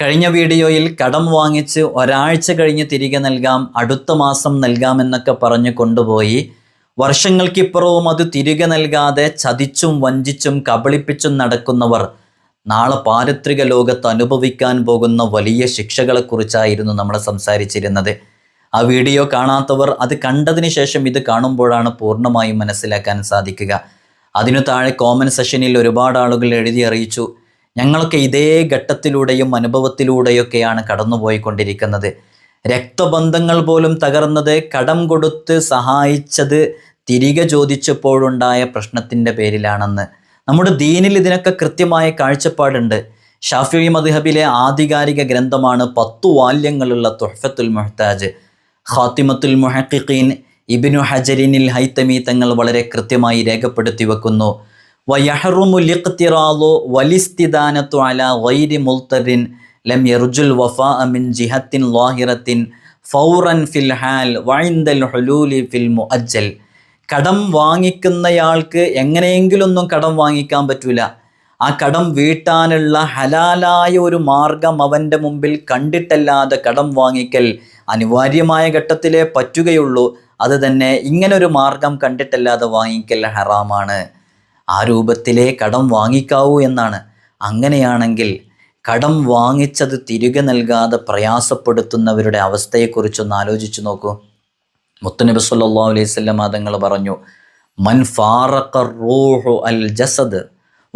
കഴിഞ്ഞ വീഡിയോയിൽ കടം വാങ്ങിച്ച് ഒരാഴ്ച കഴിഞ്ഞ് തിരികെ നൽകാം അടുത്ത മാസം നൽകാമെന്നൊക്കെ പറഞ്ഞു കൊണ്ടുപോയി. വർഷങ്ങൾക്കിപ്പുറവും അത് തിരികെ നൽകാതെ ചതിച്ചും വഞ്ചിച്ചും കബളിപ്പിച്ചും നടക്കുന്നവർ നാളെ പാരിത്രിക ലോകത്ത് അനുഭവിക്കാൻ പോകുന്ന വലിയ ശിക്ഷകളെക്കുറിച്ചായിരുന്നു നമ്മൾ സംസാരിച്ചിരുന്നത്. ആ വീഡിയോ കാണാത്തവർ അത് കണ്ടതിന് ശേഷം ഇത് കാണുമ്പോഴാണ് പൂർണമായും മനസ്സിലാക്കാൻ സാധിക്കുക. അതിനു താഴെ കോമൻ സെഷനിൽ ഒരുപാട് ആളുകൾ എഴുതി അറിയിച്ചു. ഞങ്ങളൊക്കെ ഇതേ ഘട്ടത്തിലൂടെയും അനുഭവത്തിലൂടെയൊക്കെയാണ് കടന്നുപോയിക്കൊണ്ടിരിക്കുന്നത്. രക്തബന്ധങ്ങൾ പോലും തകർന്നത് കടം കൊടുത്ത് സഹായിച്ചത് തിരികെ ചോദിച്ചപ്പോഴുണ്ടായ പ്രശ്നത്തിന്റെ പേരിലാണെന്ന്. നമ്മുടെ ദീനിൽ ഇതിനൊക്കെ കൃത്യമായ കാഴ്ചപ്പാടുണ്ട്. ഷാഫി മദ്ഹബിലെ ആധികാരിക ഗ്രന്ഥമാണ് പത്തു വാല്യങ്ങളുള്ള തുഹഫത്തുൽ മുഹ്താജ്. ഖാത്തിമത്തുൽ മുഹഖിഖീൻ ഇബിനു ഹജരിനിൽ ഹൈത്തമി തങ്ങൾ വളരെ കൃത്യമായി രേഖപ്പെടുത്തി വെക്കുന്നു. അല ലം യർജുൽ ജിഹത്തിൻ ലാഹിറത്തിൻ ഫൗറൻ ഫിൽ ഹാൽ ഹുലൂലി ഫിൽ മുഅജ്ജൽ കടം വാങ്ങിക്കുന്നയാൾക്ക് എങ്ങനെയെങ്കിലൊന്നും കടം വാങ്ങിക്കാൻ പറ്റൂല. ആ കടം വീട്ടാനുള്ള ഹലാലായ ഒരു മാർഗം അവന്റെ മുമ്പിൽ കണ്ടിട്ടല്ലാതെ കടം വാങ്ങിക്കൽ അനിവാര്യമായ ഘട്ടത്തിലേ പറ്റുകയുള്ളൂ. അത് തന്നെ ഇങ്ങനൊരു മാർഗം കണ്ടിട്ടല്ലാതെ വാങ്ങിക്കൽ ഹറാമാണ്. ആ രൂപത്തിലേ കടം വാങ്ങിക്കാവൂ എന്നാണ്. അങ്ങനെയാണെങ്കിൽ കടം വാങ്ങിച്ചത് തിരികെ നൽകാതെ പ്രയാസപ്പെടുത്തുന്നവരുടെ അവസ്ഥയെക്കുറിച്ചൊന്ന് ആലോചിച്ചു നോക്കൂ. മുത്തനബി സല്ലാ അലൈഹി വസല്ലം തങ്ങൾ പറഞ്ഞു മൻ ഫാറഖ റൂഹു അൽ ജസദ്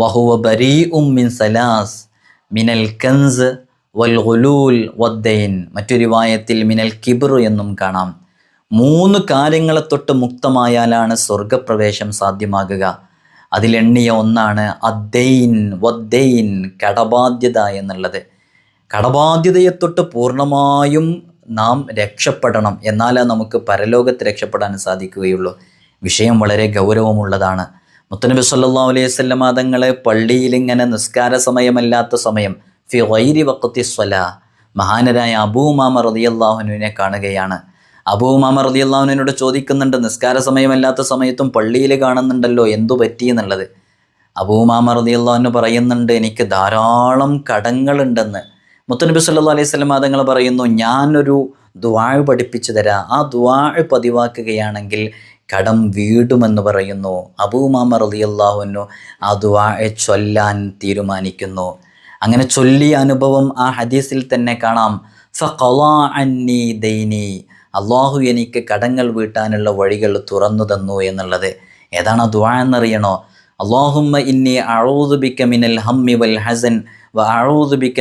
വഹുവ ബരീഉം മിൻ സലാസ് മിനൽ കൻസ് വൽ ഗുലൂൽ വദ്ദൈൻ മറ്റൊരു വായത്തിൽ മിനൽ കിബ്ർ എന്നും കാണാം. മൂന്ന് കാര്യങ്ങളെ തൊട്ട് മുക്തമായാലാണ് സ്വർഗപ്രവേശം സാധ്യമാകുക. അതിലെണ്ണിയ ഒന്നാണ് അദ്ദൈൻ വദ്ദൈൻ കടബാധ്യത എന്നുള്ളത്. കടബാധ്യതയെ തൊട്ട് പൂർണമായും നാം രക്ഷപ്പെടണം. എന്നാലേ നമുക്ക് പരലോകത്ത് രക്ഷപ്പെടാൻ സാധിക്കുകയുള്ളൂ. വിഷയം വളരെ ഗൗരവമുള്ളതാണ്. മുത്തനബി സല്ലാ അലൈഹി സ്വല്ലം തങ്ങളെ പള്ളിയിൽ ഇങ്ങനെ നിസ്കാര സമയമല്ലാത്ത സമയം ഫി വൈരി വക്കത്തി സ്വല മഹാനരായ അബൂമാമ റതിയല്ലാഹുനുവിനെ കാണുകയാണ്. അബൂമാമ റതിയല്ലാഹുവിനോട് ചോദിക്കുന്നുണ്ട് നിസ്കാര സമയമല്ലാത്ത സമയത്തും പള്ളിയിൽ കാണുന്നുണ്ടല്ലോ എന്തു പറ്റി എന്നുള്ളത്? അബൂമാമ അള്ളാഹുവിന് പറയുന്നുണ്ട് എനിക്ക് ധാരാളം കടങ്ങളുണ്ടെന്ന്. മുത്തനബി സല്ലു അലൈഹി സ്വലം തങ്ങൾ പറയുന്നു ഞാനൊരു ദ്വാഴ് പഠിപ്പിച്ചു തരാം. ആ ദ്വാഴ് പതിവാക്കുകയാണെങ്കിൽ കടം വീടുമെന്ന് പറയുന്നു. അബൂമാമ റളിയല്ലാഹുവിനു ആ ദ്വാഴ ചൊല്ലാൻ തീരുമാനിക്കുന്നു. അങ്ങനെ ചൊല്ലിയ അനുഭവം ആ ഹദീസിൽ തന്നെ കാണാം. അന്നി ദൈനി അള്ളാഹു എനിക്ക് കടങ്ങൾ വീട്ടാനുള്ള വഴികൾ തുറന്നു തന്നു എന്നുള്ളത് ഏതാണ് ദ്വാ എന്നറിയണോ? അള്ളാഹുമ്മ ഇന്നി അഴൂദുബിക്ക മിനൽ ഹമ്മി വൽ ഹസൻ വ അഴൂദുബിക്ക